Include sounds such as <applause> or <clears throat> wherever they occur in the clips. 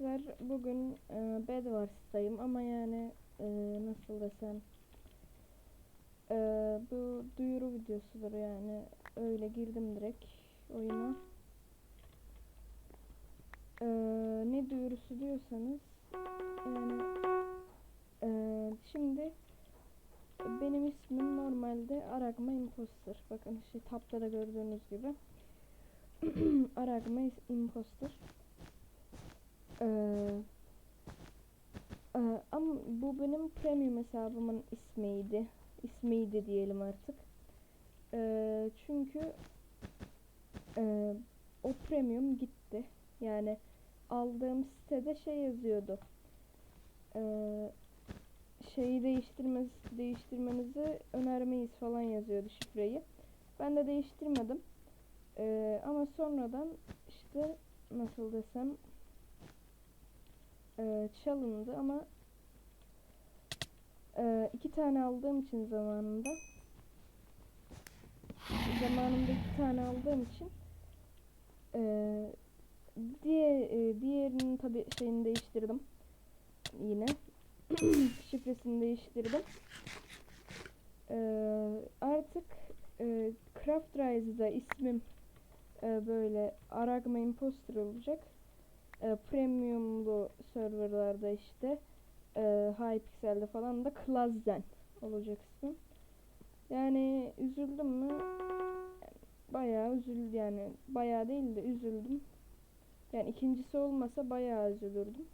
arkadaşlar bugün e, Bedwars'tayım ama yani e, nasıl desem e, bu duyuru videosudur yani öyle girdim direkt oyuna. E, ne duyurusu diyorsanız yani e, şimdi benim ismim normalde Aragma Imposter. Bakın işte tapta da gördüğünüz gibi. <clears throat> Aragma Imposter. Ee, e, ama bu benim premium hesabımın ismiydi. İsmiydi diyelim artık. Ee, çünkü e, o premium gitti. Yani aldığım sitede şey yazıyordu. Ee, şeyi değiştirmez, değiştirmenizi önermeyiz falan yazıyordu şifreyi. Ben de değiştirmedim. Ee, ama sonradan işte nasıl desem e, çalındı ama e, iki tane aldığım için zamanında zamanında iki tane aldığım için e, diğer e, diğerinin tabi şeyini değiştirdim yine. <clears throat> Şifresini değiştirdim. E, artık e, Craft Rise'da ismim e, böyle Aragma Imposter olacak e, premiumlu serverlarda işte e, Hypixel'de falan da Klazzen olacak ismim. Yani üzüldüm mü? Bayağı üzüldüm yani bayağı değil de üzüldüm. Yani ikincisi olmasa bayağı üzülürdüm.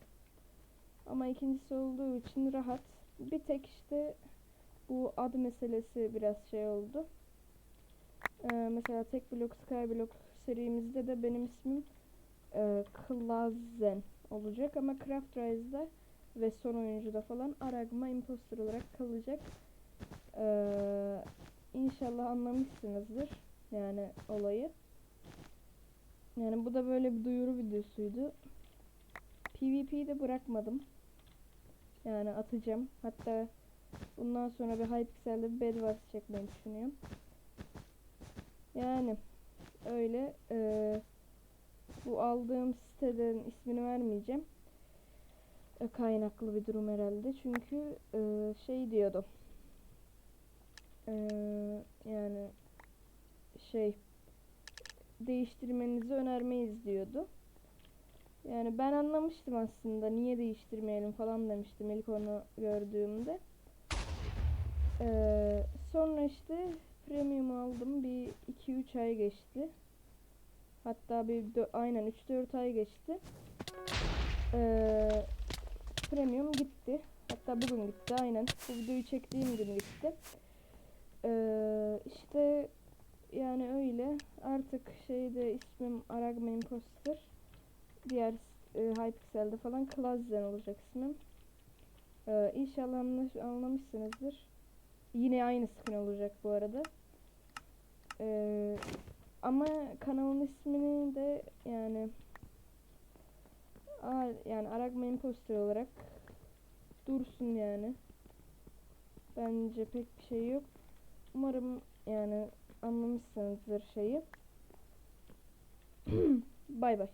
Ama ikincisi olduğu için rahat. Bir tek işte bu ad meselesi biraz şey oldu. Ee, mesela tek blok skyblock serimizde de benim ismim e, Klazen olacak ama Craft Rise'da ve son oyuncuda falan Aragma Imposter olarak kalacak. Ee, inşallah anlamışsınızdır yani olayı. Yani bu da böyle bir duyuru videosuydu. PvP'yi de bırakmadım. Yani atacağım. Hatta bundan sonra bir Hypixel'de bir Bedwars çekmeyi düşünüyorum. Yani öyle eee bu aldığım siteden ismini vermeyeceğim. E, kaynaklı bir durum herhalde. Çünkü e, şey diyordu. E, yani şey değiştirmenizi önermeyiz diyordu. Yani ben anlamıştım aslında niye değiştirmeyelim falan demiştim ilk onu gördüğümde. Ee, sonra işte premium aldım bir 2-3 ay geçti. Hatta bir aynen 3-4 ay geçti. Ee, premium gitti. Hatta bugün gitti aynen. Bu videoyu çektiğim gün gitti. Ee, işte yani öyle. Artık şeyde ismim Aragma Imposter. Diğer e, Hypixel'de falan Klazzen olacak ismim. Ee, inşallah anlaş- anlamışsınızdır. Yine aynı skin olacak bu arada. Ee, ama kanalın ismini de yani yani Aragma Imposter olarak dursun yani. Bence pek bir şey yok. Umarım yani anlamışsınızdır şeyi. <clears throat> Bay bay.